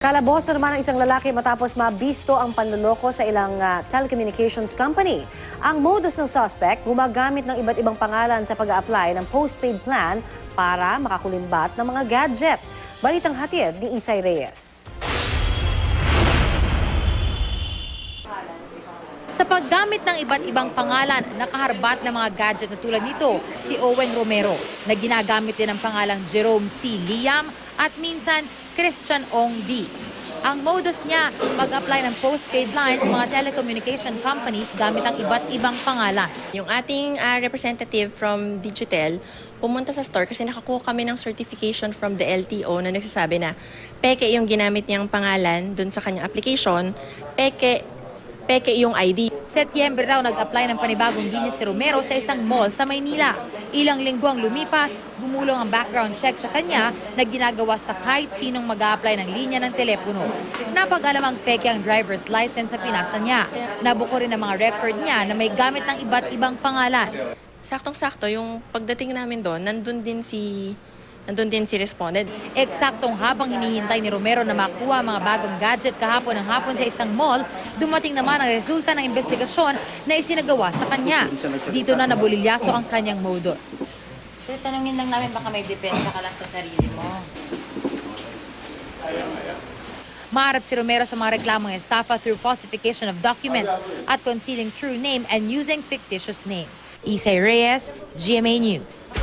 Kalaboso naman ang isang lalaki matapos mabisto ang panloloko sa ilang ah, telecommunications company. Ang modus ng suspect, gumagamit ng iba't ibang pangalan sa pag apply ng postpaid plan para makakulimbat ng mga gadget. Balitang hatid ni Isay Reyes. Sa paggamit ng iba't ibang pangalan, nakaharbat ng mga gadget na tulad nito, si Owen Romero, na ginagamit din ang pangalang Jerome C. Liam at minsan Christian Ong D. Ang modus niya, mag-apply ng postpaid lines mga telecommunication companies gamit ang iba't ibang pangalan. Yung ating ah, representative from Digitel pumunta sa store kasi nakakuha kami ng certification from the LTO na nagsasabi na peke yung ginamit niyang pangalan dun sa kanyang application, peke peke yung ID. Setyembre raw nag-apply ng panibagong linya si Romero sa isang mall sa Maynila. Ilang linggo ang lumipas, gumulong ang background check sa kanya na ginagawa sa kahit sinong mag apply ng linya ng telepono. Napag-alam ang peke ang driver's license sa pinasa niya. Nabuko rin ang mga record niya na may gamit ng iba't ibang pangalan. Saktong-sakto yung pagdating namin doon, nandun din si nandun din si respondent. Eksaktong habang hinihintay ni Romero na makuha mga bagong gadget kahapon ng hapon sa isang mall, dumating naman ang resulta ng investigasyon na isinagawa sa kanya. Dito na nabulilyaso ang kanyang modus. So, tanungin lang namin baka may depensa ka lang sa sarili mo. Maharap si Romero sa mga reklamong estafa through falsification of documents at concealing true name and using fictitious name. Isay Reyes, GMA News.